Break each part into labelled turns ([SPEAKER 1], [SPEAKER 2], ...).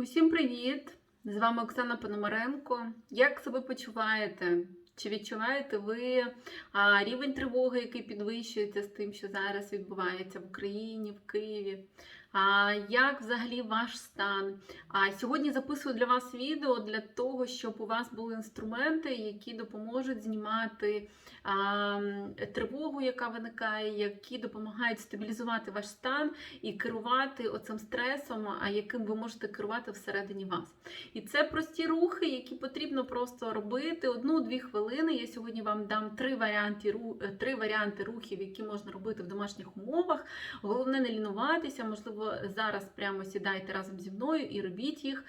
[SPEAKER 1] Усім привіт! З вами Оксана Пономаренко. Як себе почуваєте? Чи відчуваєте ви рівень тривоги, який підвищується з тим, що зараз відбувається в Україні, в Києві? Як взагалі ваш стан? А сьогодні записую для вас відео для того, щоб у вас були інструменти, які допоможуть знімати тривогу, яка виникає, які допомагають стабілізувати ваш стан і керувати оцим стресом, а яким ви можете керувати всередині вас. І це прості рухи, які потрібно просто робити одну-дві хвилини. Я сьогодні вам дам три варіанти, три варіанти рухів, які можна робити в домашніх умовах. Головне не лінуватися, можливо, зараз прямо сідайте разом зі мною і робіть їх.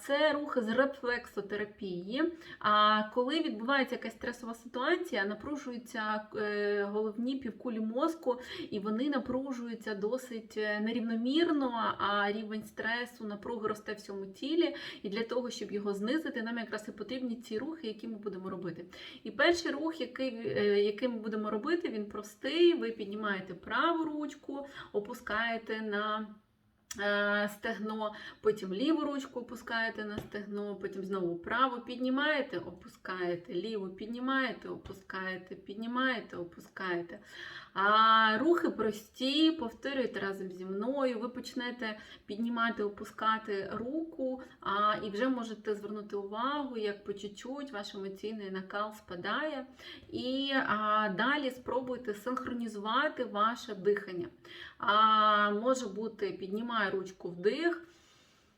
[SPEAKER 1] Це рухи з рефлексотерапії. А коли відбувається якась стресова ситуація, напружуються е, головні півкулі мозку, і вони напружуються досить е, нерівномірно, а рівень стресу, напруги росте в всьому тілі. І для того, щоб його знизити, нам якраз і потрібні ці рухи, які ми будемо робити. І перший рух, який, е, який ми будемо робити, він простий. Ви піднімаєте праву ручку, опускаєте на е, стегно, потім ліву ручку опускаєте на стегно, потім знову праву піднімаєте, опускаєте, ліву піднімаєте, опускаєте, піднімаєте, опускаєте. А рухи прості, повторюйте разом зі мною. Ви почнете піднімати, опускати руку, а, і вже можете звернути увагу, як по чуть-чуть ваш емоційний накал спадає. І а, далі спробуйте синхронізувати ваше дихання. А, може бути, піднімаю ручку вдих,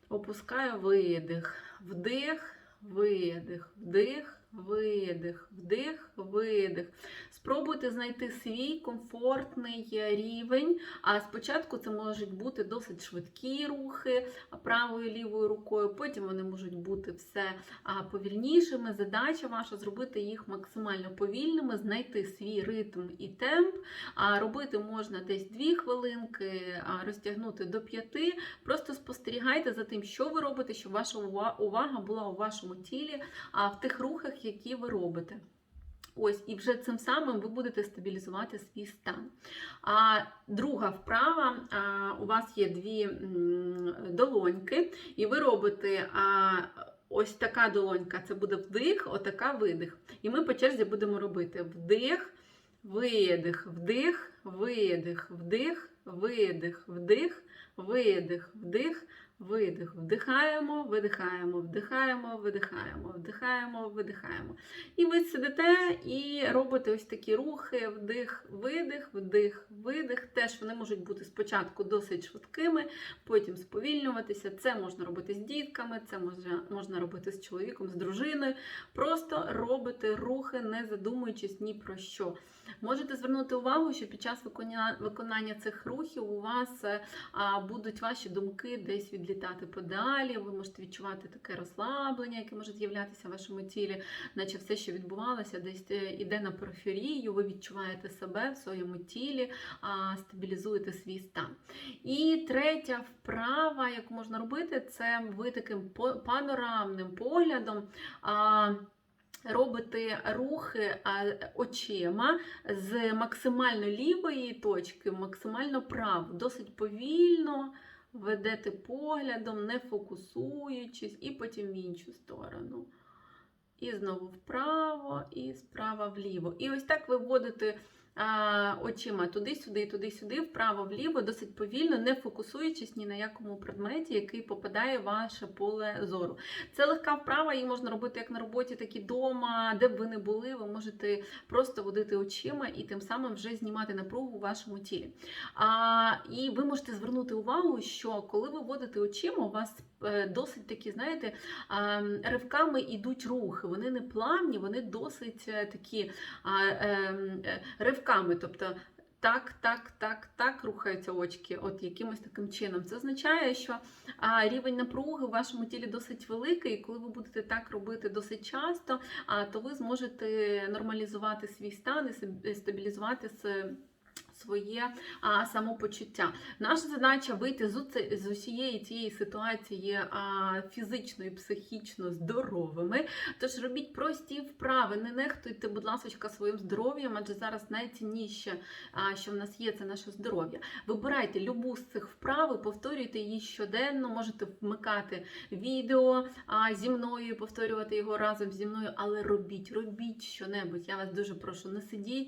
[SPEAKER 1] опускаю видих, вдих, видих, вдих. Видих, вдих, видих. Спробуйте знайти свій комфортний рівень. А спочатку це можуть бути досить швидкі рухи правою і лівою рукою, потім вони можуть бути все повільнішими. Задача ваша зробити їх максимально повільними, знайти свій ритм і темп. Робити можна десь 2 хвилинки, розтягнути до 5. Просто спостерігайте за тим, що ви робите, щоб ваша увага була у вашому тілі, а в тих рухах, які ви робите. Ось, і вже цим самим ви будете стабілізувати свій стан. А друга вправа, а, у вас є дві м, долоньки, і ви робите а, ось така долонька це буде вдих, отака видих. І ми по черзі будемо робити вдих, видих, вдих, видих, вдих, видих, вдих, видих, вдих. Видих, вдихаємо, видихаємо, вдихаємо, видихаємо, вдихаємо, видихаємо. І ви сидите і робите ось такі рухи: вдих, видих, вдих, видих. Теж вони можуть бути спочатку досить швидкими, потім сповільнюватися. Це можна робити з дітками, це можна, можна робити з чоловіком, з дружиною. Просто робите рухи, не задумуючись ні про що. Можете звернути увагу, що під час виконання, цих рухів у вас е, будуть ваші думки десь відлітати подалі. Ви можете відчувати таке розслаблення, яке може з'являтися в вашому тілі, наче все, що відбувалося, десь е, іде на периферію. Ви відчуваєте себе в своєму тілі, стабілізуєте свій стан. І третя вправа, яку можна робити, це ви таким панорамним поглядом. А, Робите рухи очима з максимально лівої точки, максимально праву, досить повільно ведете поглядом, не фокусуючись, і потім в іншу сторону. І знову вправо, і справа вліво. І ось так ви вводите очима туди-сюди, туди-сюди, вправо-вліво, досить повільно, не фокусуючись ні на якому предметі, який попадає в ваше поле зору. Це легка вправа, її можна робити як на роботі, так і вдома, де б ви не були, ви можете просто водити очима і тим самим вже знімати напругу у вашому тілі. А, і ви можете звернути увагу, що коли ви водите очима, у вас досить такі, знаєте, ривками йдуть рухи. Вони не плавні, вони досить е, такі е, ривками. Тобто так, так, так, так рухаються очки, от якимось таким чином. Це означає, що а, рівень напруги в вашому тілі досить великий, і коли ви будете так робити досить часто, а, то ви зможете нормалізувати свій стан і стабілізувати Своє а, самопочуття. Наша задача вийти з, уце- з усієї цієї ситуації а, фізично і психічно здоровими. Тож робіть прості вправи, не нехтуйте, будь ласка, своїм здоров'ям, адже зараз найцінніше, а, що в нас є, це наше здоров'я. Вибирайте любу з цих вправ, повторюйте її щоденно, можете вмикати відео а, зі мною, повторювати його разом зі мною, але робіть, робіть щонебудь. Я вас дуже прошу, не сидіть.